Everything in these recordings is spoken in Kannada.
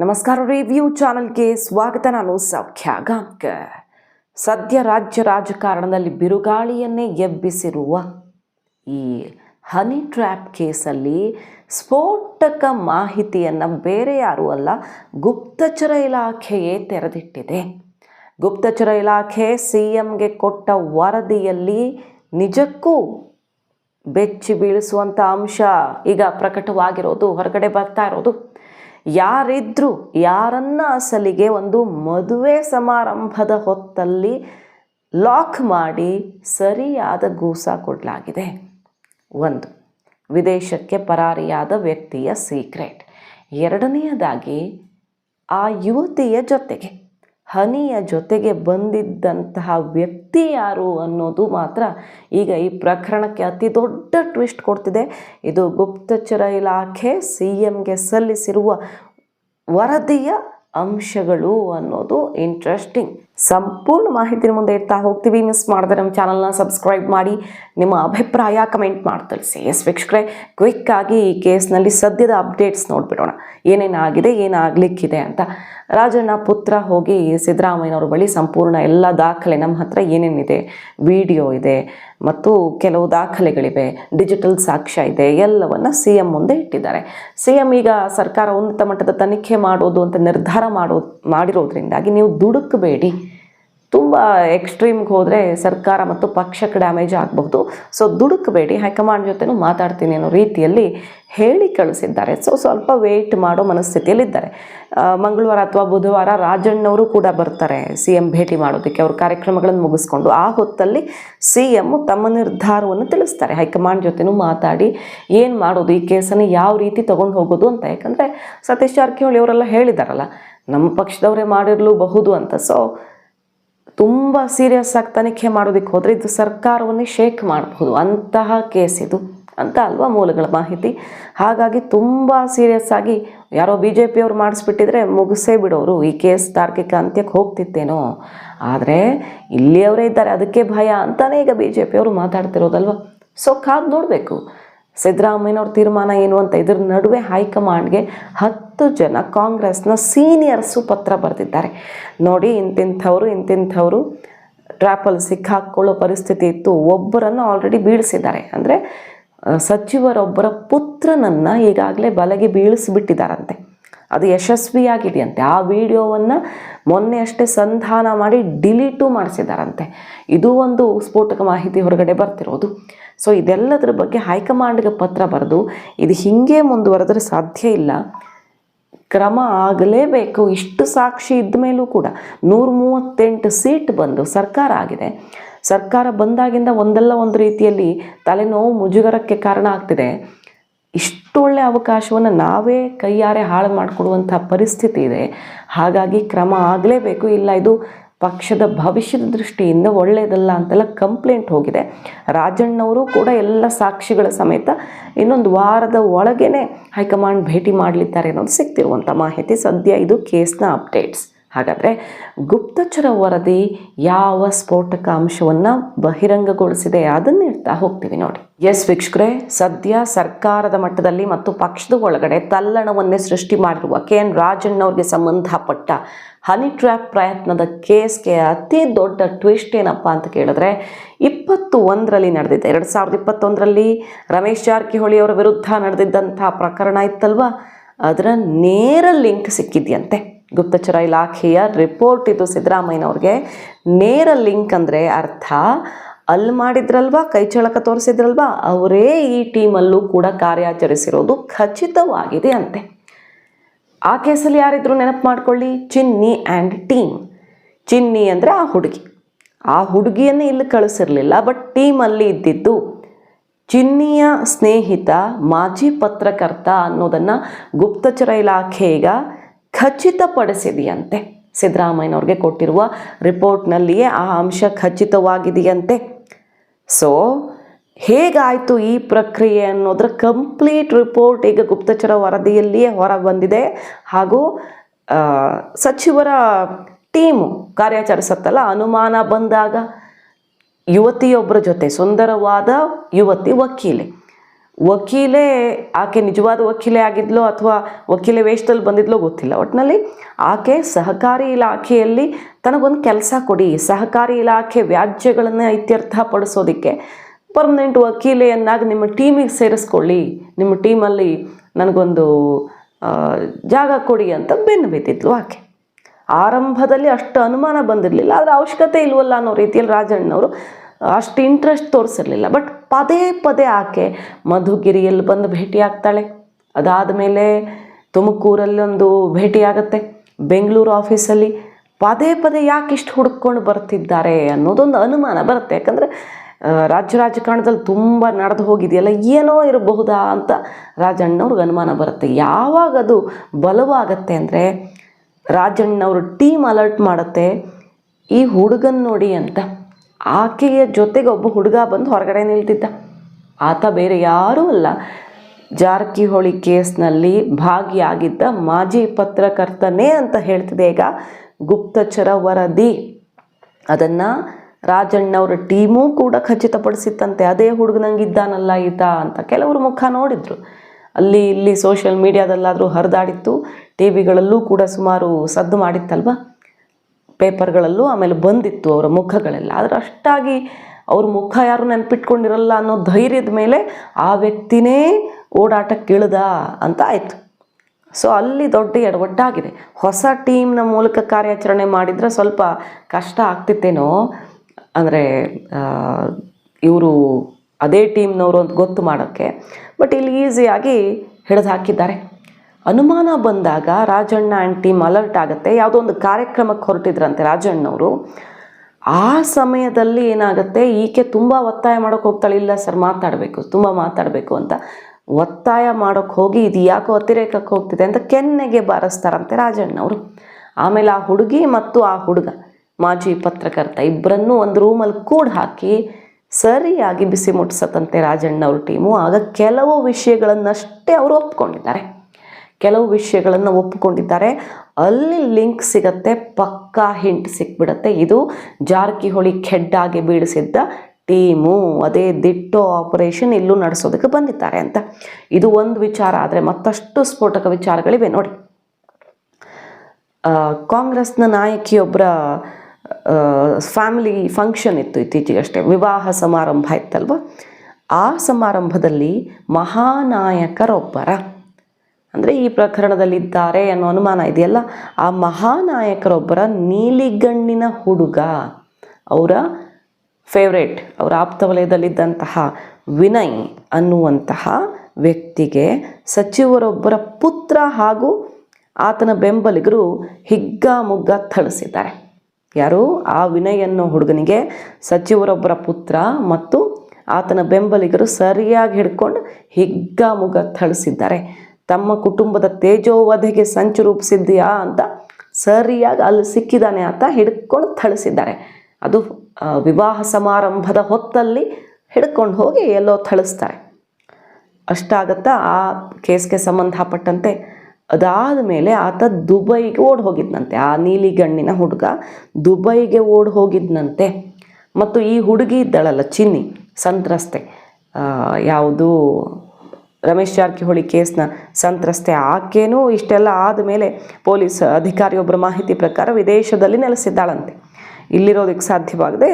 ನಮಸ್ಕಾರ ರಿವ್ಯೂ ಚಾನಲ್ಗೆ ಸ್ವಾಗತ. ನಾನು ಸೌಖ್ಯ ಗಾಂಕ ಸದ್ಯ ರಾಜ್ಯ ರಾಜಕಾರಣದಲ್ಲಿ ಬಿರುಗಾಳಿಯನ್ನೇ ಎಬ್ಬಿಸಿರುವ ಈ ಹನಿ ಟ್ರ್ಯಾಪ್ ಕೇಸಲ್ಲಿ ಸ್ಫೋಟಕ ಮಾಹಿತಿಯನ್ನು ಬೇರೆ ಯಾರೂ ಅಲ್ಲ, ಗುಪ್ತಚರ ಇಲಾಖೆಯೇ ತೆರೆದಿಟ್ಟಿದೆ. ಗುಪ್ತಚರ ಇಲಾಖೆ ಸಿ ಎಂಗೆ ಕೊಟ್ಟ ವರದಿಯಲ್ಲಿ ನಿಜಕ್ಕೂ ಬೆಚ್ಚಿ ಬೀಳಿಸುವಂಥ ಅಂಶ ಈಗ ಪ್ರಕಟವಾಗಿರೋದು, ಹೊರಗಡೆ ಬರ್ತಾ ಇರೋದು. ಯಾರಿದ್ರು, ಯಾರನ್ನ ಅಸಲಿಗೆ ಒಂದು ಮದುವೆ ಸಮಾರಂಭದ ಹೊತ್ತಲ್ಲಿ ಲಾಕ್ ಮಾಡಿ ಸರಿಯಾದ ಗೂಸ ಕೊಡಲಾಗಿದೆ. ಒಂದು, ವಿದೇಶಕ್ಕೆ ಪರಾರಿಯಾದ ವ್ಯಕ್ತಿಯ ಸೀಕ್ರೆಟ್ ಎರಡನೆಯದಾಗಿ, ಆ ಯುವತಿಯ ಜೊತೆಗೆ, ಹನಿಯ ಜೊತೆಗೆ ಬಂದಿದ್ದಂತಹ ವ್ಯಕ್ತಿ ಯಾರು ಅನ್ನೋದು ಮಾತ್ರ ಈಗ ಈ ಪ್ರಕರಣಕ್ಕೆ ಅತಿ ದೊಡ್ಡ ಟ್ವಿಸ್ಟ್ ಕೊಡ್ತಿದೆ. ಇದು ಗುಪ್ತಚರ ಇಲಾಖೆ, ಸಿ ಎಂಗೆ ಸಲ್ಲಿಸಿರುವ ವರದಿಯ ಅಂಶಗಳು ಅನ್ನೋದು ಇಂಟ್ರೆಸ್ಟಿಂಗ್ ಸಂಪೂರ್ಣ ಮಾಹಿತಿ ಮುಂದೆ ಇಡ್ತಾ ಹೋಗ್ತೀವಿ. ಮಿಸ್ ಮಾಡಿದ್ರೆ ನಮ್ಮ ಚಾನಲ್ನ ಸಬ್ಸ್ಕ್ರೈಬ್ ಮಾಡಿ. ನಿಮ್ಮ ಅಭಿಪ್ರಾಯ ಕಮೆಂಟ್ ಮಾಡಿ ತಿಳಿಸಿ. ಎಸ್ ವೀಕ್ಷಕರೇ ಕ್ವಿಕ್ ಆಗಿ ಈ ಕೇಸ್ನಲ್ಲಿ ಸದ್ಯದ ಅಪ್ಡೇಟ್ಸ್ ನೋಡಿಬಿಡೋಣ. ಏನೇನಾಗಿದೆ, ಏನಾಗಲಿಕ್ಕಿದೆ ಅಂತ. ರಾಜಣ್ಣ ಪುತ್ರ ಹೋಗಿ ಸಿದ್ದರಾಮಯ್ಯನವ್ರ ಬಳಿ ಸಂಪೂರ್ಣ ಎಲ್ಲ ದಾಖಲೆ ನಮ್ಮ ಹತ್ರ ಏನೇನಿದೆ? ವಿಡಿಯೋ ಇದೆ. ಮತ್ತು ಕೆಲವು ದಾಖಲೆಗಳಿವೆ. ಡಿಜಿಟಲ್ ಸಾಕ್ಷ್ಯ ಇದೆ. ಎಲ್ಲವನ್ನು ಸಿ ಎಂ ಮುಂದೆ ಇಟ್ಟಿದ್ದಾರೆ. ಸಿ ಎಂ ಈಗ ಸರ್ಕಾರ ಉನ್ನತ ಮಟ್ಟದ ತನಿಖೆ ಮಾಡೋದು ಅಂತ ನಿರ್ಧಾರ ಮಾಡೋ, ಮಾಡಿರೋದ್ರಿಂದಾಗಿ ನೀವು ದುಡುಕಬೇಡಿ. ತುಂಬ ಎಕ್ಸ್ಟ್ರೀಮ್ಗೆ ಹೋದರೆ ಸರ್ಕಾರ ಮತ್ತು ಪಕ್ಷಕ್ಕೆ ಡ್ಯಾಮೇಜ್ ಆಗಬಹುದು. ಸೊ ದುಡುಕಬೇಡಿ, ಹೈಕಮಾಂಡ್ ಜೊತೆನೂ ಮಾತಾಡ್ತೀನಿ ಅನ್ನೋ ರೀತಿಯಲ್ಲಿ ಹೇಳಿ ಕಳಿಸಿದ್ದಾರೆ. ಸೊ ಸ್ವಲ್ಪ ವೇಟ್ ಮಾಡೋ ಮನಸ್ಥಿತಿಯಲ್ಲಿದ್ದಾರೆ. ಮಂಗಳವಾರ ಅಥವಾ ಬುಧವಾರ ರಾಜಣ್ಣವರು ಕೂಡ ಬರ್ತಾರೆ ಸಿ ಎಂ ಭೇಟಿ ಮಾಡೋದಕ್ಕೆ. ಅವ್ರ ಕಾರ್ಯಕ್ರಮಗಳನ್ನು ಮುಗಿಸ್ಕೊಂಡು ಆ ಹೊತ್ತಲ್ಲಿ ಸಿ ತಮ್ಮ ನಿರ್ಧಾರವನ್ನು ತಿಳಿಸ್ತಾರೆ. ಹೈಕಮಾಂಡ್ ಜೊತೆನೂ ಮಾತಾಡಿ ಏನು ಮಾಡೋದು, ಈ ಕೇಸನ್ನು ಯಾವ ರೀತಿ ತೊಗೊಂಡು ಹೋಗೋದು ಅಂತ. ಯಾಕಂದರೆ ಸತೀಶ್ ಜಾರಕಿಹೊಳಿ ಅವರೆಲ್ಲ ಹೇಳಿದಾರಲ್ಲ, ನಮ್ಮ ಪಕ್ಷದವರೇ ಮಾಡಿರಲೂಬಹುದು ಅಂತ. ಸೊ ತುಂಬ ಸೀರಿಯಸ್ ಆಗಿ ತನಿಖೆ ಮಾಡೋದಕ್ಕೆ ಹೋದರೆ ಇದು ಸರ್ಕಾರವನ್ನೇ ಶೇಕ್ ಮಾಡಬಹುದು. ಅಂತಹ ಕೇಸ್ ಇದು. ಅಂತ ಅಲ್ವಾ ಮೂಲಗಳ ಮಾಹಿತಿ. ಹಾಗಾಗಿ ತುಂಬ ಸೀರಿಯಸ್ ಆಗಿ ಯಾರೋ ಬಿ ಜೆ ಪಿಯವ್ರು ಮಾಡಿಸ್ಬಿಟ್ಟಿದ್ರೆ ಮುಗಿಸೇ ಬಿಡೋರು ಈ ಕೇಸ್ ತಾರ್ಕಿಕ ಅಂತ್ಯಕ್ಕೆ ಹೋಗ್ತಿತ್ತೇನೋ. ಆದರೆ ಇಲ್ಲಿಯವರೇ ಇದ್ದಾರೆ. ಅದಕ್ಕೆ ಭಯ ಅಂತಲೇ ಈಗ ಬಿ ಜೆ ಪಿಯವರು ಮಾತಾಡ್ತಿರೋದಲ್ವ? ಸೊ ಕಾದು ನೋಡಬೇಕು. ಸಿದ್ದರಾಮಯ್ಯನವ್ರ ತೀರ್ಮಾನ ಏನು ಅಂತ ಇದ್ರ ನಡುವೆ ಹೈಕಮಾಂಡ್ಗೆ ಹತ್ತು ಜನ ಕಾಂಗ್ರೆಸ್ನ ಸೀನಿಯರ್ಸು ಪತ್ರ ಬರೆದಿದ್ದಾರೆ. ನೋಡಿ, ಇಂತಿಂಥವ್ರು ಇಂತಿಂಥವ್ರು ಟ್ರ್ಯಾಪಲ್ಲಿ ಸಿಕ್ಕಾಕ್ಕೊಳ್ಳೋ ಪರಿಸ್ಥಿತಿ ಇತ್ತು. ಒಬ್ಬರನ್ನು ಆಲ್ರೆಡಿ ಬೀಳಿಸಿದ್ದಾರೆ. ಅಂದರೆ ಸಚಿವರೊಬ್ಬರ ಪುತ್ರನನ್ನು ಈಗಾಗಲೇ ಬಲೆಗೆ ಬೀಳಿಸಿಬಿಟ್ಟಿದ್ದಾರಂತೆ. ಅದು ಯಶಸ್ವಿಯಾಗಿದೆಯಂತೆ. ಆ ವಿಡಿಯೋವನ್ನು ಮೊನ್ನೆ ಅಷ್ಟೇ ಸಂಧಾನ ಮಾಡಿ ಡಿಲೀಟು ಮಾಡಿಸಿದಾರಂತೆ. ಇದು ಒಂದು ಸ್ಫೋಟಕ ಮಾಹಿತಿ ಹೊರಗಡೆ ಬರ್ತಿರೋದು. ಸೊ ಇದೆಲ್ಲದರ ಬಗ್ಗೆ ಹೈಕಮಾಂಡ್ಗೆ ಪತ್ರ ಬರೆದು, ಇದು ಹೀಗೆ ಮುಂದುವರೆದ್ರೆ ಸಾಧ್ಯ ಇಲ್ಲ. ಕ್ರಮ ಆಗಲೇಬೇಕು. ಇಷ್ಟು ಸಾಕ್ಷಿ ಇದ್ದ ಮೇಲೂ ಕೂಡ ನೂರ ಮೂವತ್ತೆಂಟು ಸೀಟ್ ಬಂದು ಸರ್ಕಾರ ಆಗಿದೆ. ಸರ್ಕಾರ ಬಂದಾಗಿಂದ ಒಂದಲ್ಲ ಒಂದು ರೀತಿಯಲ್ಲಿ ತಲೆನೋವು ಮುಜುಗರಕ್ಕೆ ಕಾರಣ ಆಗ್ತಿದೆ. ಇಷ್ಟು ಒಳ್ಳೆಯ ಅವಕಾಶವನ್ನು ನಾವೇ ಕೈಯಾರೆ ಹಾಳು ಮಾಡಿಕೊಡುವಂಥ ಪರಿಸ್ಥಿತಿ ಇದೆ. ಹಾಗಾಗಿ ಕ್ರಮ ಆಗಲೇಬೇಕು. ಇಲ್ಲ, ಇದು ಪಕ್ಷದ ಭವಿಷ್ಯದ ದೃಷ್ಟಿಯಿಂದ ಒಳ್ಳೆಯದಲ್ಲ ಅಂತೆಲ್ಲ ಕಂಪ್ಲೇಂಟ್ ಹೋಗಿದೆ. ರಾಜಣ್ಣವರು ಕೂಡ ಎಲ್ಲ ಸಾಕ್ಷಿಗಳ ಸಮೇತ ಇನ್ನೊಂದು ವಾರದ ಒಳಗೇನೆ ಹೈಕಮಾಂಡ್ ಭೇಟಿ ಮಾಡಲಿದ್ದಾರೆ ಅನ್ನೋದು ಸಿಗ್ತಿರುವಂಥ ಮಾಹಿತಿ. ಸದ್ಯ ಇದು ಕೇಸ್ನ ಅಪ್ಡೇಟ್ಸ್. ಹಾಗಾದರೆ ಗುಪ್ತಚರ ವರದಿ ಯಾವ ಸ್ಫೋಟಕ ಅಂಶವನ್ನು ಬಹಿರಂಗಗೊಳಿಸಿದೆ ಅದನ್ನು ಹೇಳ್ತಾ ಹೋಗ್ತೀವಿ ನೋಡಿ. ಎಸ್ ವೀಕ್ಷಕರೇ, ಸದ್ಯ ಸರ್ಕಾರದ ಮಟ್ಟದಲ್ಲಿ ಮತ್ತು ಪಕ್ಷದ ಒಳಗಡೆ ತಲ್ಲಣವನ್ನೇ ಸೃಷ್ಟಿ ಮಾಡಿರುವ ಕೆ ಎನ್ ರಾಜಣ್ಣವ್ರಿಗೆ ಸಂಬಂಧಪಟ್ಟ ಹನಿ ಟ್ರ್ಯಾಪ್ ಪ್ರಯತ್ನದ ಕೇಸ್ಗೆ ಅತಿ ದೊಡ್ಡ ಟ್ವಿಸ್ಟ್ ಏನಪ್ಪ ಅಂತ ಕೇಳಿದ್ರೆ ಇಪ್ಪತ್ತು ಒಂದರಲ್ಲಿ ನಡೆದಿದೆ. ಎರಡು ಸಾವಿರದ ಇಪ್ಪತ್ತೊಂದರಲ್ಲಿ ರಮೇಶ್ ಜಾರಕಿಹೊಳಿ ಅವರ ವಿರುದ್ಧ ನಡೆದಿದ್ದಂಥ ಪ್ರಕರಣ ಇತ್ತಲ್ವ? ಅದರ ನೇರ ಲಿಂಕ್ ಸಿಕ್ಕಿದೆಯಂತೆ. ಗುಪ್ತಚರ ಇಲಾಖೆಯ ರಿಪೋರ್ಟ್ ಇದು ಸಿದ್ದರಾಮಯ್ಯನವ್ರಿಗೆ ನೇರ ಲಿಂಕ್ ಅಂದರೆ ಅರ್ಥ, ಅಲ್ಲಿ ಮಾಡಿದ್ರಲ್ವಾ ಕೈಚಳಕ ತೋರಿಸಿದ್ರಲ್ವಾ, ಅವರೇ ಈ ಟೀಮಲ್ಲೂ ಕೂಡ ಕಾರ್ಯಾಚರಿಸಿರೋದು ಖಚಿತವಾಗಿದೆ ಅಂತೆ. ಆ ಕೇಸಲ್ಲಿ ಯಾರಿದ್ರು ನೆನಪು ಮಾಡ್ಕೊಳ್ಳಿ, ಚಿನ್ನಿ ಆ್ಯಂಡ್ ಟೀಮ್ ಚಿನ್ನಿ ಅಂದರೆ ಆ ಹುಡುಗಿ. ಆ ಹುಡುಗಿಯನ್ನು ಇಲ್ಲಿ ಕಳಿಸಿರಲಿಲ್ಲ ಬಟ್ ಟೀಮಲ್ಲಿ ಇದ್ದಿದ್ದು ಚಿನ್ನಿಯ ಸ್ನೇಹಿತ, ಮಾಜಿ ಪತ್ರಕರ್ತ ಅನ್ನೋದನ್ನು ಗುಪ್ತಚರ ಇಲಾಖೆ ಈಗ ಖಚಿತಪಡಿಸಿದೆಯಂತೆ. ಸಿದ್ದರಾಮಯ್ಯನವ್ರಿಗೆ ಕೊಟ್ಟಿರುವ ರಿಪೋರ್ಟ್ನಲ್ಲಿಯೇ ಆ ಅಂಶ ಖಚಿತವಾಗಿದೆಯಂತೆ. ಸೊ, ಹೇಗಾಯಿತು ಈ ಪ್ರಕ್ರಿಯೆ ಅನ್ನೋದ್ರ ಕಂಪ್ಲೀಟ್ ರಿಪೋರ್ಟ್ ಈಗ ಗುಪ್ತಚರ ವರದಿಯಲ್ಲಿಯೇ ಹೊರ ಬಂದಿದೆ ಹಾಗೂ ಸಚಿವರ ಟೀಮು ಕಾರ್ಯಾಚರಿಸುತ್ತಲ್ಲ ಅನುಮಾನ ಬಂದಾಗ ಯುವತಿಯೊಬ್ಬರ ಜೊತೆ ಸುಂದರವಾದ ಯುವತಿ ವಕೀಲೆ. ವಕೀಲೆ, ಆಕೆ ನಿಜವಾದ ವಕೀಲೆ ಆಗಿದ್ಲೋ ಅಥವಾ ವಕೀಲೆ ವೇಷದಲ್ಲಿ ಬಂದಿದ್ಲೋ ಗೊತ್ತಿಲ್ಲ. ಒಟ್ಟಿನಲ್ಲಿ ಆಕೆ ಸಹಕಾರಿ ಇಲಾಖೆಯಲ್ಲಿ ತನಗೊಂದು ಕೆಲಸ ಕೊಡಿ. ಸಹಕಾರಿ ಇಲಾಖೆ ವ್ಯಾಜ್ಯಗಳನ್ನು ಇತ್ಯರ್ಥಪಡಿಸೋದಕ್ಕೆ ಪರ್ಮನೆಂಟ್ ವಕೀಲೆಯನ್ನಾಗಿ ನಿಮ್ಮ ಟೀಮಿಗೆ ಸೇರಿಸ್ಕೊಳ್ಳಿ. ನಿಮ್ಮ ಟೀಮಲ್ಲಿ ನನಗೊಂದು ಜಾಗ ಕೊಡಿ ಅಂತ ಬೆನ್ನು ಬಿದ್ದಿದ್ಲು ಆಕೆ. ಆರಂಭದಲ್ಲಿ ಅಷ್ಟು ಅನುಮಾನ ಬಂದಿರಲಿಲ್ಲ. ಅದರ ಅವಶ್ಯಕತೆ ಇಲ್ವಲ್ಲ ಅನ್ನೋ ರೀತಿಯಲ್ಲಿ ರಾಜಣ್ಣವರು ಅಷ್ಟು ಇಂಟ್ರೆಸ್ಟ್ ತೋರಿಸಿರಲಿಲ್ಲ. ಬಟ್ ಪದೇ ಪದೇ ಆಕೆ ಮಧುಗಿರಿಯಲ್ಲಿ ಬಂದು ಭೇಟಿಯಾಗ್ತಾಳೆ. ಅದಾದ ಮೇಲೆ ತುಮಕೂರಲ್ಲಿ ಒಂದು ಭೇಟಿಯಾಗತ್ತೆ. ಬೆಂಗಳೂರು ಆಫೀಸಲ್ಲಿ ಪದೇ ಪದೇ ಯಾಕೆ ಇಷ್ಟು ಹುಡ್ಕೊಂಡು ಬರ್ತಿದ್ದಾರೆ ಅನ್ನೋದೊಂದು ಅನುಮಾನ ಬರುತ್ತೆ. ಯಾಕಂದರೆ ರಾಜ್ಯ ರಾಜಕಾರಣದಲ್ಲಿ ತುಂಬ ನಡೆದು ಹೋಗಿದೆಯಲ್ಲ, ಏನೋ ಇರಬಹುದಾ ಅಂತ ರಾಜಣ್ಣವ್ರಿಗೆ ಅನುಮಾನ ಬರುತ್ತೆ. ಯಾವಾಗ ಅದು ಬಲವಾಗತ್ತೆ ಅಂದರೆ ರಾಜಣ್ಣವ್ರ ಟೀಮ್ ಅಲರ್ಟ್ ಮಾಡುತ್ತೆ. ಈ ಹುಡುಗನ್ ನೋಡಿ ಅಂತ. ಆಕೆಯ ಜೊತೆಗೆ ಒಬ್ಬ ಹುಡುಗ ಬಂದು ಹೊರಗಡೆ ನಿಲ್ತಿದ್ದ. ಆತ ಬೇರೆ ಯಾರೂ ಅಲ್ಲ. ಜಾರಕಿಹೊಳಿ ಕೇಸ್ನಲ್ಲಿ ಭಾಗಿಯಾಗಿದ್ದ ಮಾಜಿ ಪತ್ರಕರ್ತನೇ ಅಂತ ಹೇಳ್ತಿದೆ ಈಗ ಗುಪ್ತಚರ ವರದಿ. ಅದನ್ನು ರಾಜಣ್ಣವ್ರ ಟೀಮು ಕೂಡ ಖಚಿತಪಡಿಸಿತ್ತಂತೆ. ಅದೇ ಹುಡುಗನಂಗಿದ್ದಾನಲ್ಲ ಈತ ಅಂತ ಕೆಲವರು ಮುಖ ನೋಡಿದ್ರು. ಅಲ್ಲಿ ಇಲ್ಲಿ ಸೋಷಿಯಲ್ ಮೀಡಿಯಾದಲ್ಲಾದರೂ ಹರಿದಾಡಿತ್ತು. ಟಿ ವಿಗಳಲ್ಲೂ ಕೂಡ ಸುಮಾರು ಸದ್ದು ಮಾಡಿತ್ತಲ್ವ? ಪೇಪರ್ಗಳಲ್ಲೂ ಆಮೇಲೆ ಬಂದಿತ್ತು ಅವರ ಮುಖಗಳೆಲ್ಲ. ಆದರೆ ಅಷ್ಟಾಗಿ ಅವ್ರ ಮುಖ ಯಾರು ನೆನಪಿಟ್ಕೊಂಡಿರಲ್ಲ ಅನ್ನೋ ಧೈರ್ಯದ ಮೇಲೆ ಆ ವ್ಯಕ್ತಿನೇ ಓಡಾಟಕ್ಕೆ ಇಳ್ದ ಅಂತ ಆಯಿತು. ಸೊ ಅಲ್ಲಿ ದೊಡ್ಡ ಎಡವಟ್ಟಾಗಿದೆ. ಹೊಸ ಟೀಮ್ನ ಮೂಲಕ ಕಾರ್ಯಾಚರಣೆ ಮಾಡಿದರೆ ಸ್ವಲ್ಪ ಕಷ್ಟ ಆಗ್ತಿತ್ತೇನೋ? ಅಂದರೆ ಇವರು ಅದೇ ಟೀಮ್ನವರು ಅಂತ ಗೊತ್ತು ಮಾಡೋಕ್ಕೆ. ಬಟ್ ಇಲ್ಲಿ ಈಸಿಯಾಗಿ ಹಿಡಿದು ಹಾಕಿದ್ದಾರೆ. ಅನುಮಾನ ಬಂದಾಗ ರಾಜಣ್ಣ ಆಂಟಿ ಅಲರ್ಟ್ ಆಗುತ್ತೆ. ಯಾವುದೋ ಒಂದು ಕಾರ್ಯಕ್ರಮಕ್ಕೆ ಹೊರಟಿದ್ರಂತೆ ರಾಜಣ್ಣವರು. ಆ ಸಮಯದಲ್ಲಿ ಏನಾಗುತ್ತೆ, ಈಕೆ ತುಂಬ ಒತ್ತಾಯ ಮಾಡೋಕೆ ಹೋಗ್ತಾಳೆ, ಇಲ್ಲ ಸರ್ ಮಾತಾಡಬೇಕು, ತುಂಬ ಮಾತಾಡಬೇಕು ಅಂತ. ಒತ್ತಾಯ ಮಾಡೋಕೆ ಹೋಗಿ ಇದು ಯಾಕೋ ಅತಿರೇಕಕ್ಕೆ ಹೋಗ್ತಿದೆ ಅಂತ ಕೆನ್ನೆಗೆ ಬಾರಿಸ್ತಾರಂತೆ ರಾಜಣ್ಣವರು. ಆಮೇಲೆ ಆ ಹುಡುಗಿ ಮತ್ತು ಆ ಹುಡುಗ, ಮಾಜಿ ಪತ್ರಕರ್ತ ಇಬ್ಬರನ್ನೂ ಒಂದು ರೂಮಲ್ಲಿ ಕೂಡಿ ಹಾಕಿ ಸರಿಯಾಗಿ ಬಿಸಿ ಮುಟ್ಟಿಸತ್ತಂತೆ ರಾಜಣ್ಣವ್ರ ಟೀಮು. ಆಗ ಕೆಲವು ವಿಷಯಗಳನ್ನಷ್ಟೇ ಅವರು ಒಪ್ಕೊಂಡಿದ್ದಾರೆ. ಕೆಲವು ವಿಷಯಗಳನ್ನು ಒಪ್ಪಿಕೊಂಡಿದ್ದಾರೆ. ಅಲ್ಲಿ ಲಿಂಕ್ ಸಿಗತ್ತೆ, ಪಕ್ಕಾ ಹಿಂಟ್ ಸಿಕ್ಬಿಡತ್ತೆ. ಇದು ಜಾರಕಿಹೊಳಿ ಖೆಡ್ಡಾಗಿ ಬೀಳಿಸಿದ್ದ ಟೀಮು. ಅದೇ ದಿಟ್ಟೋ ಆಪರೇಷನ್ ಇಲ್ಲೂ ನಡೆಸೋದಕ್ಕೆ ಬಂದಿದ್ದಾರೆ ಅಂತ. ಇದು ಒಂದು ವಿಚಾರ, ಆದರೆ ಮತ್ತಷ್ಟು ಸ್ಫೋಟಕ ವಿಚಾರಗಳಿವೆ ನೋಡಿ. ಕಾಂಗ್ರೆಸ್ನ ನಾಯಕಿಯೊಬ್ಬರ ಫ್ಯಾಮಿಲಿ ಫಂಕ್ಷನ್ ಇತ್ತು ಇತ್ತೀಚೆಗಷ್ಟೇ, ವಿವಾಹ ಸಮಾರಂಭ ಇತ್ತಲ್ವ? ಆ ಸಮಾರಂಭದಲ್ಲಿ ಮಹಾನಾಯಕರೊಬ್ಬರ ಅಂದರೆ ಈ ಪ್ರಕರಣದಲ್ಲಿದ್ದಾರೆ ಅನ್ನೋ ಅನುಮಾನ ಇದೆಯಲ್ಲ? ಆ ಮಹಾನಾಯಕರೊಬ್ಬರ ನೀಲಿಗಣ್ಣಿನ ಹುಡುಗ, ಅವರ ಫೇವ್ರೇಟ್ ಅವರ ಆಪ್ತ ವಲಯದಲ್ಲಿದ್ದಂತಹ ವಿನಯ್ ಅನ್ನುವಂತಹ ವ್ಯಕ್ತಿಗೆ ಸಚಿವರೊಬ್ಬರ ಪುತ್ರ ಹಾಗೂ ಆತನ ಬೆಂಬಲಿಗರು ಹಿಗ್ಗಾಮುಗ್ಗ ಥಳಿಸಿದ್ದಾರೆ. ಯಾರು? ಆ ವಿನಯ್ ಅನ್ನೋ ಹುಡುಗನಿಗೆ ಸಚಿವರೊಬ್ಬರ ಪುತ್ರ ಮತ್ತು ಆತನ ಬೆಂಬಲಿಗರು ಸರಿಯಾಗಿ ಹಿಡ್ಕೊಂಡು ಹಿಗ್ಗಾಮುಗ್ಗ ಥಳಿಸಿದ್ದಾರೆ. ತಮ್ಮ ಕುಟುಂಬದ ತೇಜೋವಧೆಗೆ ಸಂಚು ರೂಪಿಸಿದ್ದೀಯಾ ಅಂತ ಸರಿಯಾಗಿ ಅಲ್ಲಿ ಸಿಕ್ಕಿದ್ದಾನೆ ಅಂತ ಹಿಡ್ಕೊಂಡು ಥಳಿಸಿದ್ದಾರೆ. ಅದು ವಿವಾಹ ಸಮಾರಂಭದ ಹೊತ್ತಲ್ಲಿ ಹಿಡ್ಕೊಂಡು ಹೋಗಿ ಎಲ್ಲೋ ಥಳಿಸ್ತಾರೆ. ಅಷ್ಟಾಗತ್ತಾ ಆ ಕೇಸ್ಗೆ ಸಂಬಂಧಪಟ್ಟಂತೆ ಅದಾದ ಮೇಲೆ ಆತ ದುಬೈಗೆ ಓಡ್ ಹೋಗಿದ್ನಂತೆ. ಆ ನೀಲಿಗಣ್ಣಿನ ಹುಡುಗ ದುಬೈಗೆ ಓಡ್ ಹೋಗಿದ್ನಂತೆ. ಮತ್ತು ಈ ಹುಡುಗಿ ಇದ್ದಳಲ್ಲ ಚಿನ್ನಿ, ಸಂತ್ರಸ್ತೆ. ಯಾವುದು ರಮೇಶ್ ಜಾರಕಿಹೊಳಿ ಕೇಸ್ನ ಸಂತ್ರಸ್ತೆ ಆಕೆನೂ ಇಷ್ಟೆಲ್ಲ ಆದ ಮೇಲೆ ಪೊಲೀಸ್ ಅಧಿಕಾರಿಯೊಬ್ಬರ ಮಾಹಿತಿ ಪ್ರಕಾರ ವಿದೇಶದಲ್ಲಿ ನೆಲೆಸಿದ್ದಾಳಂತೆ. ಇಲ್ಲಿರೋದಕ್ಕೆ ಸಾಧ್ಯವಾಗದೆ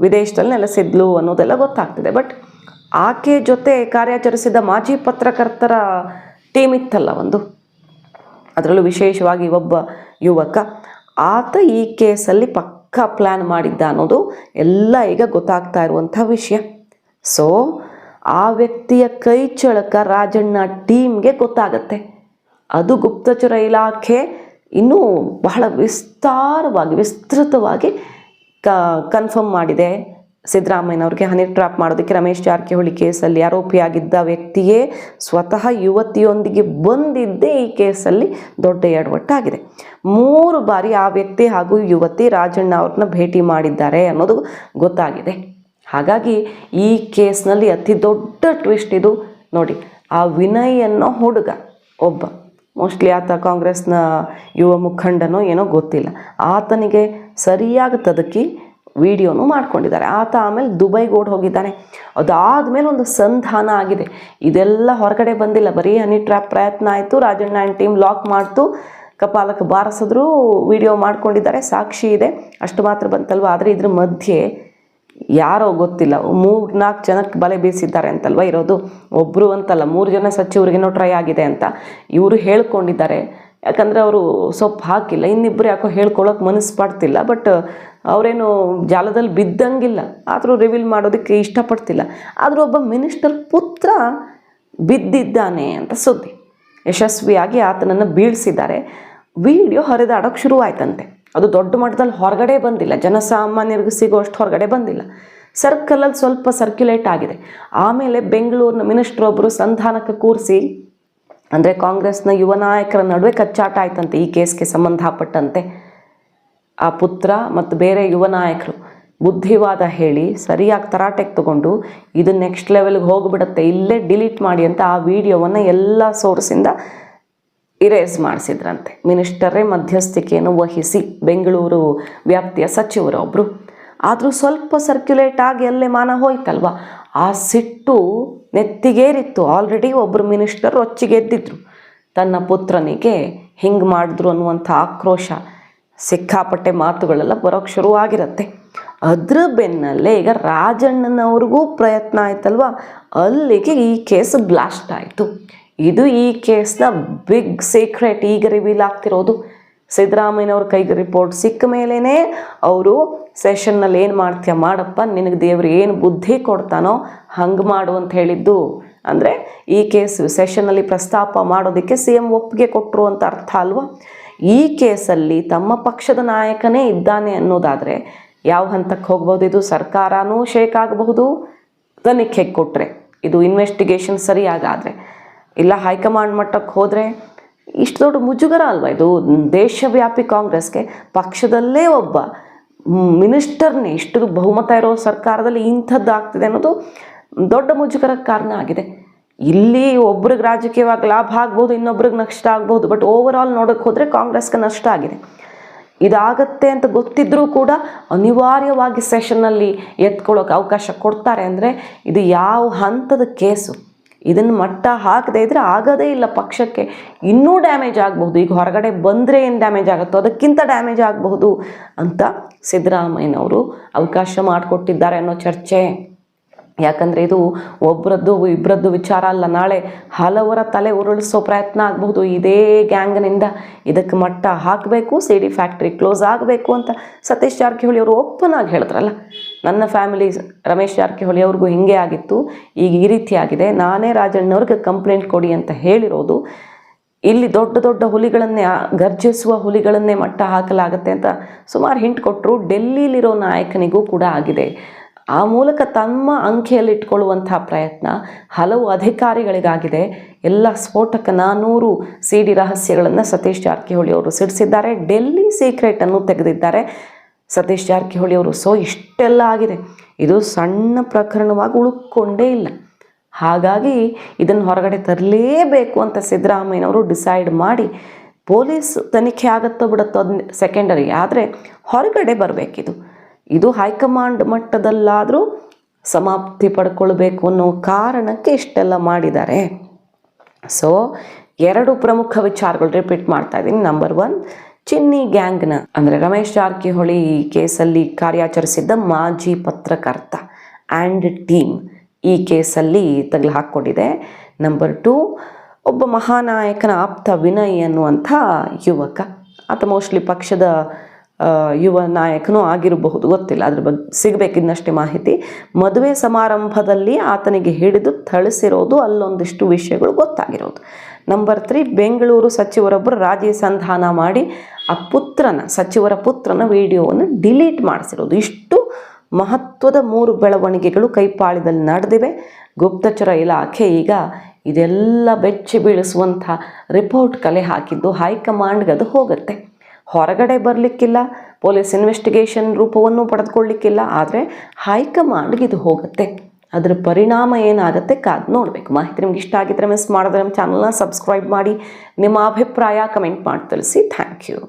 ವಿದೇಶದಲ್ಲಿ ನೆಲೆಸಿದ್ಲು ಅನ್ನೋದೆಲ್ಲ ಗೊತ್ತಾಗ್ತಿದೆ. ಬಟ್ ಆಕೆ ಜೊತೆ ಕಾರ್ಯಾಚರಿಸಿದ ಮಾಜಿ ಪತ್ರಕರ್ತರ ಟೀಮ್ ಇತ್ತಲ್ಲ ಒಂದು. ಅದರಲ್ಲೂ ವಿಶೇಷವಾಗಿ ಒಬ್ಬ ಯುವಕ. ಆತ ಈ ಕೇಸಲ್ಲಿ ಪಕ್ಕಾ ಪ್ಲ್ಯಾನ್ ಮಾಡಿದ್ದ ಅನ್ನೋದು ಎಲ್ಲ ಈಗ ಗೊತ್ತಾಗ್ತಾ ಇರುವಂಥ ವಿಷಯ. ಸೊ ಆ ವ್ಯಕ್ತಿಯ ಕೈ ಚಳಕ ರಾಜಣ್ಣ ಟೀಮ್ಗೆ ಗೊತ್ತಾಗತ್ತೆ. ಅದು ಗುಪ್ತಚರ ಇಲಾಖೆ ಇನ್ನೂ ಬಹಳ ವಿಸ್ತಾರವಾಗಿ, ವಿಸ್ತೃತವಾಗಿ ಕ ಕನ್ಫರ್ಮ್ ಮಾಡಿದೆ. ಸಿದ್ದರಾಮಯ್ಯನವ್ರಿಗೆ ಹನಿ ಟ್ರಾಪ್ ಮಾಡೋದಕ್ಕೆ ರಮೇಶ್ ಜಾರಕಿಹೊಳಿ ಕೇಸಲ್ಲಿ ಆರೋಪಿಯಾಗಿದ್ದ ವ್ಯಕ್ತಿಯೇ ಸ್ವತಃ ಯುವತಿಯೊಂದಿಗೆ ಬಂದಿದ್ದೇ ಈ ಕೇಸಲ್ಲಿ ದೊಡ್ಡ ಎಡವಟ್ಟಾಗಿದೆ. ಮೂರು ಬಾರಿ ಆ ವ್ಯಕ್ತಿ ಹಾಗೂ ಯುವತಿ ರಾಜಣ್ಣ ಅವ್ರನ್ನ ಭೇಟಿ ಮಾಡಿದ್ದಾರೆ ಅನ್ನೋದು ಗೊತ್ತಾಗಿದೆ. ಹಾಗಾಗಿ ಈ ಕೇಸ್ನಲ್ಲಿ ಅತಿ ದೊಡ್ಡ ಟ್ವಿಸ್ಟ್ ಇದು. ನೋಡಿ, ಆ ವಿನಯ್ ಅನ್ನೋ ಹುಡುಗ, ಒಬ್ಬ, ಮೋಸ್ಟ್ಲಿ ಆತ ಕಾಂಗ್ರೆಸ್ನ ಯುವ ಮುಖಂಡನೋ ಏನೋ ಗೊತ್ತಿಲ್ಲ. ಆತನಿಗೆ ಸರಿಯಾಗಿ ತದಕಿ ವಿಡಿಯೋನು ಮಾಡ್ಕೊಂಡಿದ್ದಾರೆ. ಆತ ಆಮೇಲೆ ದುಬೈಗೆ ಓಡ್ ಹೋಗಿದ್ದಾನೆ. ಅದಾದಮೇಲೆ ಒಂದು ಸಂಧಾನ ಆಗಿದೆ. ಇದೆಲ್ಲ ಹೊರಗಡೆ ಬಂದಿಲ್ಲ. ಬರೀ ಹನಿ ಟ್ರ್ಯಾಪ್ ಪ್ರಯತ್ನ ಆಯಿತು. ರಾಜಣ್ಣ ಆ್ಯಂಡ್ ಟೀಮ್ ಲಾಕ್ ಮಾಡ್ತು. ಕಪಾಲಕ್ಕೆ ಬಾರಿಸಿದ್ರು ವಿಡಿಯೋ ಮಾಡ್ಕೊಂಡಿದ್ದಾರೆ. ಸಾಕ್ಷಿ ಇದೆ. ಅಷ್ಟು ಮಾತ್ರ ಬಂತಲ್ವ? ಆದರೆ ಇದ್ರ ಮಧ್ಯೆ ಯಾರೋ ಗೊತ್ತಿಲ್ಲ. ಮೂರು ನಾಲ್ಕು ಜನಕ್ಕೆ ಬಲೆ ಬೀಸಿದ್ದಾರೆ ಅಂತಲ್ವ ಇರೋದು? ಒಬ್ಬರು ಅಂತಲ್ಲ, ಮೂರು ಜನ ಸಚಿವರಿಗೇನೋ ಟ್ರೈ ಆಗಿದೆ ಅಂತ. ಇವರು ಹೇಳ್ಕೊಂಡಿದ್ದಾರೆ. ಯಾಕಂದರೆ ಅವರು ಸೊಪ್ಪು ಹಾಕಿಲ್ಲ. ಇನ್ನಿಬ್ಬರು ಯಾಕೋ ಹೇಳ್ಕೊಳ್ಳೋಕೆ ಮನಸ್ಸು ಪಡ್ತಿಲ್ಲ ಬಟ್ ಅವರೇನು ಜಾಲದಲ್ಲಿ ಬಿದ್ದಂಗಿಲ್ಲ. ಆದರೂ ರಿವೀಲ್ ಮಾಡೋದಕ್ಕೆ ಇಷ್ಟಪಡ್ತಿಲ್ಲ. ಆದರೂ ಒಬ್ಬ ಮಿನಿಸ್ಟರ್ ಪುತ್ರ ಬಿದ್ದಿದ್ದಾನೆ ಅಂತ ಸುದ್ದಿ. ಯಶಸ್ವಿಯಾಗಿ ಆತನನ್ನು ಬೀಳಿಸಿದ್ದಾರೆ. ವಿಡಿಯೋ ಹರಿದಾಡೋಕೆ ಶುರುವಾಯ್ತಂತೆ. ಅದು ದೊಡ್ಡ ಮಟ್ಟದಲ್ಲಿ ಹೊರಗಡೆ ಬಂದಿಲ್ಲ. ಜನಸಾಮಾನ್ಯರಿಗೂ ಸಿಗೋಷ್ಟು ಹೊರಗಡೆ ಬಂದಿಲ್ಲ. ಸರ್ಕಲಲ್ಲಿ ಸ್ವಲ್ಪ ಸರ್ಕ್ಯುಲೇಟ್ ಆಗಿದೆ. ಆಮೇಲೆ ಬೆಂಗಳೂರಿನ ಮಿನಿಸ್ಟರ್ ಒಬ್ಬರು ಸಂಧಾನಕ್ಕೆ ಕೂರಿಸಿ, ಅಂದರೆ ಕಾಂಗ್ರೆಸ್ನ ಯುವ ನಾಯಕರ ನಡುವೆ ಕಚ್ಚಾಟ ಆಯ್ತಂತೆ ಈ ಕೇಸ್ಗೆ ಸಂಬಂಧಪಟ್ಟಂತೆ. ಆ ಪುತ್ರ ಮತ್ತು ಬೇರೆ ಯುವ ನಾಯಕರು ಬುದ್ಧಿವಾದ ಹೇಳಿ ಸರಿಯಾಗಿ ತರಾಟೆಗೆ ತಗೊಂಡು, ಇದು ನೆಕ್ಸ್ಟ್ ಲೆವೆಲ್ಗೆ ಹೋಗಿಬಿಡುತ್ತೆ, ಇಲ್ಲೇ ಡಿಲೀಟ್ ಮಾಡಿ ಅಂತ ಆ ವಿಡಿಯೋವನ್ನು ಎಲ್ಲ ಸೋರ್ಸಿಂದ ಇರೇಸ್ ಮಾಡಿಸಿದ್ರಂತೆ. ಮಿನಿಸ್ಟರೇ ಮಧ್ಯಸ್ಥಿಕೆಯನ್ನು ವಹಿಸಿ ಬೆಂಗಳೂರು ವ್ಯಾಪ್ತಿಯ ಸಚಿವರೊಬ್ಬರು ಆದರೂ ಸ್ವಲ್ಪ ಸರ್ಕ್ಯುಲೇಟ್ ಆಗಿ ಅಲ್ಲೇ ಮಾನ ಹೋಯ್ತಲ್ವ? ಆ ಸಿಟ್ಟು ನೆತ್ತಿಗೇರಿತ್ತು. ಆಲ್ರೆಡಿ ಒಬ್ಬರು ಮಿನಿಸ್ಟರ್ ರೊಚ್ಚಿಗೆದ್ದಿದ್ರು ತನ್ನ ಪುತ್ರನಿಗೆ ಹಿಂಗೆ ಮಾಡಿದ್ರು ಅನ್ನುವಂಥ ಆಕ್ರೋಶ, ಸಿಕ್ಕಾಪಟ್ಟೆ ಮಾತುಗಳೆಲ್ಲ ಬರೋಕ್ಕೆ ಶುರುವಾಗಿರುತ್ತೆ ಅದ್ರ ಬೆನ್ನಲ್ಲೇ ಈಗ ರಾಜಣ್ಣನವ್ರಿಗೂ ಪ್ರಯತ್ನ ಆಯ್ತಲ್ವ? ಅಲ್ಲಿಗೆ ಈ ಕೇಸ್ ಬ್ಲಾಸ್ಟ್ ಆಯಿತು. ಇದು ಈ ಕೇಸ್ನ ಬಿಗ್ ಸೀಕ್ರೆಟ್ ಈಗ ರಿವೀಲ್ ಆಗ್ತಿರೋದು. ಸಿದ್ದರಾಮಯ್ಯನವ್ರ ಕೈಗೆ ರಿಪೋರ್ಟ್ ಸಿಕ್ಕ ಮೇಲೇ ಅವರು ಸೆಷನ್ನಲ್ಲಿ ಏನು ಮಾಡ್ತೀಯ ಮಾಡಪ್ಪ, ನಿನಗೆ ದೇವ್ರು ಏನು ಬುದ್ಧಿ ಕೊಡ್ತಾನೋ ಹಂಗೆ ಮಾಡು ಅಂತ ಹೇಳಿದ್ದು. ಅಂದರೆ ಈ ಕೇಸ್ ಸೆಷನ್ನಲ್ಲಿ ಪ್ರಸ್ತಾಪ ಮಾಡೋದಕ್ಕೆ ಸಿ ಎಂ ಒಪ್ಪಿಗೆ ಕೊಟ್ಟರು ಅಂತ ಅರ್ಥ ಅಲ್ವಾ? ಈ ಕೇಸಲ್ಲಿ ತಮ್ಮ ಪಕ್ಷದ ನಾಯಕನೇ ಇದ್ದಾನೆ ಅನ್ನೋದಾದರೆ ಯಾವ ಹಂತಕ್ಕೆ ಹೋಗ್ಬೋದು? ಇದು ಸರ್ಕಾರನೂ ಶೇಕ್ ಆಗಬಹುದು? ತನಿಖೆಗೆ ಕೊಟ್ಟರೆ ಇದು ಇನ್ವೆಸ್ಟಿಗೇಷನ್ ಸರಿಯಾಗಾದರೆ. ಇಲ್ಲ ಹೈಕಮಾಂಡ್ ಮಟ್ಟಕ್ಕೆ ಹೋದರೆ ಇಷ್ಟು ದೊಡ್ಡ ಮುಜುಗರ ಅಲ್ವಾ ಇದು? ದೇಶವ್ಯಾಪಿ ಕಾಂಗ್ರೆಸ್ಗೆ ಪಕ್ಷದಲ್ಲೇ ಒಬ್ಬ ಮಿನಿಸ್ಟರ್ನೇ ಇಷ್ಟು ಬಹುಮತ ಇರೋ ಸರ್ಕಾರದಲ್ಲಿ ಇಂಥದ್ದು ಆಗ್ತಿದೆ ಅನ್ನೋದು ದೊಡ್ಡ ಮುಜುಗರಕ್ಕೆ ಕಾರಣ ಆಗಿದೆ. ಇಲ್ಲಿ ಒಬ್ರಿಗೆ ರಾಜಕೀಯವಾಗಿ ಲಾಭ ಆಗ್ಬೋದು, ಇನ್ನೊಬ್ರಿಗೆ ನಷ್ಟ ಆಗ್ಬೋದು, ಬಟ್ ಓವರ್ ಆಲ್ ನೋಡೋಕ್ಕೆ ಹೋದರೆ ಕಾಂಗ್ರೆಸ್ಗೆ ನಷ್ಟ ಆಗಿದೆ. ಇದಾಗತ್ತೆ ಅಂತ ಗೊತ್ತಿದ್ರೂ ಕೂಡ ಅನಿವಾರ್ಯವಾಗಿ ಸೆಷನ್ನಲ್ಲಿ ಎತ್ಕೊಳ್ಳೋಕೆ ಅವಕಾಶ ಕೊಡ್ತಾರೆ ಅಂದರೆ ಇದು ಯಾವ ಹಂತದ ಕೇಸು? ಇದನ್ನು ಮಟ್ಟ ಹಾಕದೇ ಇದ್ರೆ ಆಗೋದೇ ಇಲ್ಲ ಪಕ್ಷಕ್ಕೆ. ಇನ್ನೂ ಡ್ಯಾಮೇಜ್ ಆಗಬಹುದು. ಈಗ ಹೊರಗಡೆ ಬಂದರೆ ಏನು ಡ್ಯಾಮೇಜ್ ಆಗುತ್ತೋ ಅದಕ್ಕಿಂತ ಡ್ಯಾಮೇಜ್ ಆಗಬಹುದು ಅಂತ ಸಿದ್ದರಾಮಯ್ಯನವರು ಅವಕಾಶ ಮಾಡಿಕೊಟ್ಟಿದ್ದಾರೆ ಅನ್ನೋ ಚರ್ಚೆ. ಯಾಕಂದರೆ ಇದು ಒಬ್ಬರದ್ದು ಇಬ್ಬರದ್ದು ವಿಚಾರ ಅಲ್ಲ. ನಾಳೆ ಹಲವರ ತಲೆ ಉರುಳಿಸೋ ಪ್ರಯತ್ನ ಆಗಬಹುದು. ಇದೇ ಗ್ಯಾಂಗ್ನಿಂದ ಇದಕ್ಕೆ ಮಟ್ಟ ಹಾಕಬೇಕು, ಸಿ ಡಿ ಫ್ಯಾಕ್ಟ್ರಿ ಕ್ಲೋಸ್ ಆಗಬೇಕು ಅಂತ ಸತೀಶ್ ಜಾರಕಿಹೊಳಿ ಅವರು ಓಪನ್ ಆಗಿ ಹೇಳಿದ್ರಲ್ಲ. ನನ್ನ ಫ್ಯಾಮಿಲಿ ರಮೇಶ್ ಜಾರಕಿಹೊಳಿ ಅವ್ರಿಗೂ ಹಿಂಗೆ ಆಗಿತ್ತು, ಈಗ ಈ ರೀತಿ ಆಗಿದೆ. ನಾನೇ ರಾಜಣ್ಣವ್ರಿಗೆ ಕಂಪ್ಲೇಂಟ್ ಕೊಡಿ ಅಂತ ಹೇಳಿರೋದು. ಇಲ್ಲಿ ದೊಡ್ಡ ದೊಡ್ಡ ಹುಲಿಗಳನ್ನೇ, ಗರ್ಜಿಸುವ ಹುಲಿಗಳನ್ನೇ ಮಟ್ಟ ಹಾಕಲಾಗತ್ತೆ ಅಂತ ಸುಮಾರು ಹಿಂಟ್ ಕೊಟ್ಟರು ಡೆಲ್ಲಿಲಿರೋ ನಾಯಕನಿಗೂ ಕೂಡ ಆಗಿದೆ. ಆ ಮೂಲಕ ತಮ್ಮ ಅಂಕೆಯಲ್ಲಿ ಇಟ್ಕೊಳ್ಳುವಂತಹ ಪ್ರಯತ್ನ ಹಲವು ಅಧಿಕಾರಿಗಳಿಗಾಗಿದೆ. ಎಲ್ಲ ಸ್ಫೋಟಕ ನಾನೂರು ಸಿ ಡಿ ರಹಸ್ಯಗಳನ್ನು ಸತೀಶ್ ಜಾರಕಿಹೊಳಿ ಅವರು ಸಿಡಿಸಿದ್ದಾರೆ. ಡೆಲ್ಲಿ ಸೀಕ್ರೆಟನ್ನು ತೆಗೆದಿದ್ದಾರೆ. ಸತೀಶ್ ಜಾರಕಿಹೊಳಿ ಅವರು. ಸೊ ಇಷ್ಟೆಲ್ಲ ಆಗಿದೆ. ಇದು ಸಣ್ಣ ಪ್ರಕರಣವಾಗಿ ಉಳ್ಕೊಂಡೇ ಇಲ್ಲ. ಹಾಗಾಗಿ ಇದನ್ನು ಹೊರಗಡೆ ತರಲೇಬೇಕು ಅಂತ ಸಿದ್ದರಾಮಯ್ಯನವರು ಡಿಸೈಡ್ ಮಾಡಿ ಪೊಲೀಸ್ ತನಿಖೆ ಆಗುತ್ತೋ ಬಿಡುತ್ತೋ ಸೆಕೆಂಡರಿ ಆದರೆ ಹೊರಗಡೆ ಬರಬೇಕಿದು. ಇದು ಹೈಕಮಾಂಡ್ ಮಟ್ಟದಲ್ಲಾದರೂ ಸಮಾಪ್ತಿ ಪಡ್ಕೊಳ್ಬೇಕು ಅನ್ನೋ ಕಾರಣಕ್ಕೆ ಇಷ್ಟೆಲ್ಲ ಮಾಡಿದ್ದಾರೆ. ಸೊ ಎರಡು ಪ್ರಮುಖ ವಿಚಾರಗಳು ರಿಪೀಟ್ ಮಾಡ್ತಾ ಇದ್ದೀನಿ. ನಂಬರ್ ಒನ್ ಚಿನ್ನಿ ಗ್ಯಾಂಗ್ನ, ಅಂದರೆ ರಮೇಶ್ ಜಾರಕಿಹೊಳಿ ಕೇಸಲ್ಲಿ ಕಾರ್ಯಾಚರಿಸಿದ್ದ ಮಾಜಿ ಪತ್ರಕರ್ತ ಆ್ಯಂಡ್ ಟೀಮ್ ಈ ಕೇಸಲ್ಲಿ ತಗಲು ಹಾಕ್ಕೊಂಡಿದೆ. ನಂಬರ್ ಟು ಒಬ್ಬ ಮಹಾನಾಯಕನ ಆಪ್ತ ವಿನಯ್ ಅನ್ನುವಂಥ ಯುವಕ, ಆತ ಮೋಸ್ಟ್ಲಿ ಪಕ್ಷದ ಯುವ ನಾಯಕನೂ ಆಗಿರಬಹುದು, ಗೊತ್ತಿಲ್ಲ. ಅದ್ರ ಬಗ್ಗೆ ಸಿಗಬೇಕಿನ್ನಷ್ಟೇ ಮಾಹಿತಿ. ಮದುವೆ ಸಮಾರಂಭದಲ್ಲಿ ಆತನಿಗೆ ಹಿಡಿದು ಥಳಿಸಿರೋದು ಅಲ್ಲೊಂದಿಷ್ಟು ವಿಷಯಗಳು ಗೊತ್ತಾಗಿರೋದು. ನಂಬರ್ ತ್ರೀ, ಬೆಂಗಳೂರು ಸಚಿವರೊಬ್ಬರು ರಾಜಿ ಸಂಧಾನ ಮಾಡಿ ಆ ಪುತ್ರನ, ಸಚಿವರ ಪುತ್ರನ ವಿಡಿಯೋವನ್ನು ಡಿಲೀಟ್ ಮಾಡಿಸಿರೋದು. ಇಷ್ಟು ಮಹತ್ವದ ಮೂರು ಬೆಳವಣಿಗೆಗಳು ಕೈಪಾಳಿದಲ್ಲಿ ನಡೆದಿವೆ. ಗುಪ್ತಚರ ಇಲಾಖೆ ಈಗ ಇದೆಲ್ಲ ಬೆಚ್ಚಿ ಬೀಳಿಸುವಂಥ ರಿಪೋರ್ಟ್ ಕಲೆ ಹಾಕಿದ್ದು, ಹೈಕಮಾಂಡ್ಗೆ ಅದು ಹೋಗುತ್ತೆ. ಹೊರಗಡೆ ಬರಲಿಕ್ಕಿಲ್ಲ, ಪೊಲೀಸ್ ಇನ್ವೆಸ್ಟಿಗೇಷನ್ ರೂಪವನ್ನು ಪಡೆದುಕೊಳ್ಳಿಕ್ಕಿಲ್ಲ, ಆದರೆ ಹೈಕಮಾಂಡ್ಗೆ ಇದು ಹೋಗುತ್ತೆ. ಅದರ ಪರಿಣಾಮ ಏನಾಗುತ್ತೆ ಕಾದು ನೋಡಬೇಕು. ಮಾಹಿತಿ ನಿಮ್ಗೆ ಇಷ್ಟ ಆಗಿದ್ರೆ ಮಿಸ್ ಮಾಡಿದ್ರೆ ನಮ್ಮ ಚಾನಲ್ನ ಸಬ್ಸ್ಕ್ರೈಬ್ ಮಾಡಿ. ನಿಮ್ಮ ಅಭಿಪ್ರಾಯ ಕಮೆಂಟ್ ಮಾಡಿ ತಿಳಿಸಿ. Thank you